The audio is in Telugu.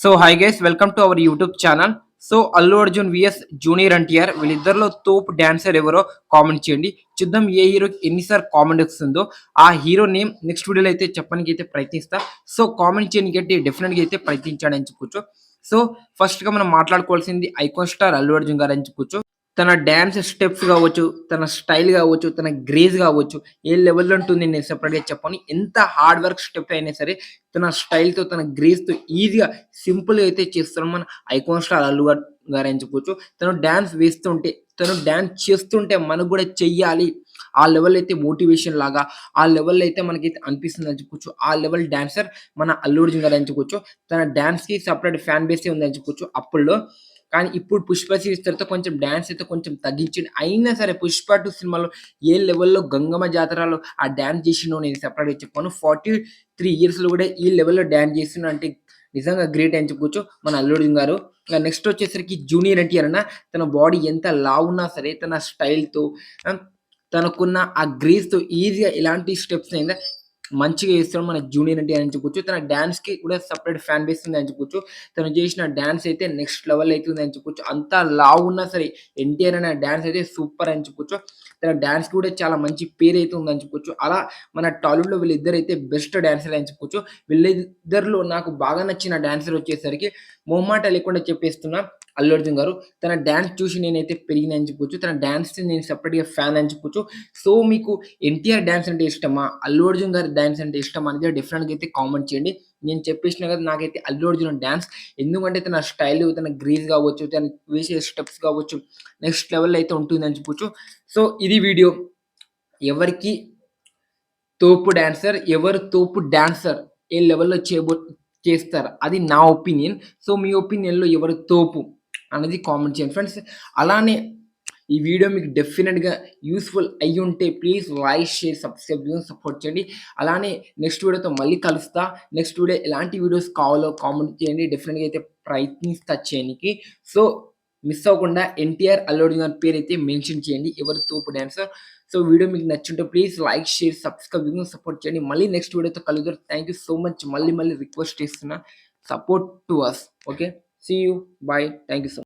So hi guys welcome to our YouTube channel so Allu Arjun vs junior NTR వీళ్ళిద్దరిలో తోపు డాన్సర్ ఎవరో కామెంట్ చేయండి. చూద్దాం ఏ హీరోకి ఎన్నిసార్లు కామెంట్ వస్తుందో. ఆ హీరో నేమ్ నెక్స్ట్ వీడియోలో అయితే చెప్పడానికి అయితే ప్రయత్నిస్తా. సో కామెంట్ చేయడానికి అయితే డెఫినెట్గా అయితే ప్రయత్నించాడని చెప్పుకోవచ్చు సో ఫస్ట్గా మనం మాట్లాడుకోవాల్సింది ఐకాన్ స్టార్ అల్లు అర్జున్ గారు అని చెప్పుకోవచ్చు తన డ్యాన్స్ స్టెప్స్ కావచ్చు తన స్టైల్ కావచ్చు తన గ్రేజ్ కావచ్చు ఏ లెవెల్లో ఉంటుంది నేను సెపరేట్గా చెప్పాను. ఎంత హార్డ్ వర్క్ స్టెప్ అయినా సరే తన స్టైల్తో తన గ్రేజ్తో ఈజీగా సింపుల్గా అయితే చేస్తున్నాం మన ఐకాన్ స్టార్ అల్లు గారు అని చెప్పుకోవచ్చు తను డ్యాన్స్ వేస్తుంటే తను డ్యాన్స్ చేస్తుంటే మనకు కూడా చెయ్యాలి. ఆ లెవెల్ అయితే మోటివేషన్ లాగా ఆ లెవెల్ అయితే మనకైతే అనిపిస్తుంది అని చెప్పుకోవచ్చు ఆ లెవెల్ డాన్సర్ మన అల్లు అర్జున్ గారు అని చెప్పుకోవచ్చు తన డాన్స్కి సపరేట్ ఫ్యాన్ బేస్ ఉంది అని చెప్పుకోవచ్చు అప్పుడులో కానీ ఇప్పుడు పుష్ప సిరీస్ తర్వాత కొంచెం డ్యాన్స్ అయితే కొంచెం తగ్గించింది అయినా సరే పుష్ప టూ సినిమాలో ఏ లెవెల్లో గంగమ్మ జాతరలో ఆ డ్యాన్స్ చేసిండో నేను సెపరేట్గా చెప్పాను. ఫార్టీ త్రీ ఇయర్స్లో కూడా ఈ లెవెల్లో డ్యాన్స్ చేసిన అంటే నిజంగా గ్రేట్ అని చెప్పుకోవచ్చు మన అల్లుడు గారు. ఇంకా నెక్స్ట్ వచ్చేసరికి జూనియర్ ఎన్టీఆర్ అన్న. తన బాడీ ఎంత లావు ఉన్నా సరే తన స్టైల్తో తనకున్న ఆ గ్రేస్తో ఈజీగా ఇలాంటి స్టెప్స్ అయినా మంచిగా చేస్తాడు మన జూనియర్ అంటే అని చెప్పొచ్చు. తన డ్యాన్స్కి కి కూడా సపరేట్ ఫ్యాన్ బేస్ ఉంది అని చెప్పొచ్చు. తను చేసిన డాన్స్ అయితే నెక్స్ట్ లెవెల్ అవుతుంది అని చెప్పొచ్చు. అంత లావు ఉన్నా సరే ఎన్టీఆర్ అనే డ్యాన్స్ అయితే సూపర్ అని చెప్పొచ్చు. తన డాన్స్ కూడా చాలా మంచి పేరు అయితే ఉందని చెప్పొచ్చు. అలా మన టాలీవుడ్లో వీళ్ళిద్దరు అయితే బెస్ట్ డాన్సర్ అని చెప్పొచ్చు. వీళ్ళిద్దరిలో నాకు బాగా నచ్చిన డాన్సర్ వచ్చేసరికి మొహమాట లేకుండా చెప్పేస్తున్నా అల్లు అర్జున్ గారు. తన డ్యాన్స్ చూసి నేనైతే పెరిగిన అని చెప్పొచ్చు. తన డ్యాన్స్ నేను సపరేట్గా ఫ్యాన్ అని చెప్పొచ్చు. సో మీకు ఎన్టీఆర్ డ్యాన్స్ అంటే ఇష్టమా? అల్లు అర్జున్ గారి డ్యాన్స్ అంటే ఇష్టం అనేది డిఫరెంట్గా అయితే కామెంట్ చేయండి. నేను చెప్పేసిన కదా నాకైతే అల్లు అర్జున్ డ్యాన్స్ ఎందుకంటే తన స్టైల్ తన గ్రీజ్ కావచ్చు తన వేసే స్టెప్స్ కావచ్చు నెక్స్ట్ లెవెల్ అయితే ఉంటుంది అని చెప్పొచ్చు. సో ఇది వీడియో ఎవరికి తోపు డాన్సర్ ఎవరు తోపు డాన్సర్ ఏ లెవెల్లో చేయబో చేస్తారు? అది నా ఒపీనియన్ సో మీ ఒపీనియన్లో ఎవరు తోపు అనేది కామెంట్ చేయండి. ఫ్రెండ్స్ అలానే ఈ వీడియో మీకు డెఫినెట్గా యూస్ఫుల్ అయ్యి ఉంటే please like share subscribe support చేయండి. అలానే నెక్స్ట్ వీడియోతో మళ్ళీ కలుస్తా. నెక్స్ట్ వీడియో ఎలాంటి వీడియోస్ కావాలో కామెంట్ చేయండి. డెఫినెట్గా అయితే ప్రయత్నిస్తా చేయడానికి సో మిస్ అవ్వకుండా ఎన్టీఆర్ అల్లు గారి పేరు అయితే మెన్షన్ చేయండి. ఎవరు తోపు డాన్సర్ సో వీడియో మీకు నచ్చుంటే please like share subscribe support చేయండి. మళ్ళీ నెక్స్ట్ వీడియోతో కలుగుతారు థ్యాంక్ యూ సో మచ్ మళ్ళీ మళ్ళీ రిక్వెస్ట్ చేస్తున్నా support to us okay see you bye thank you so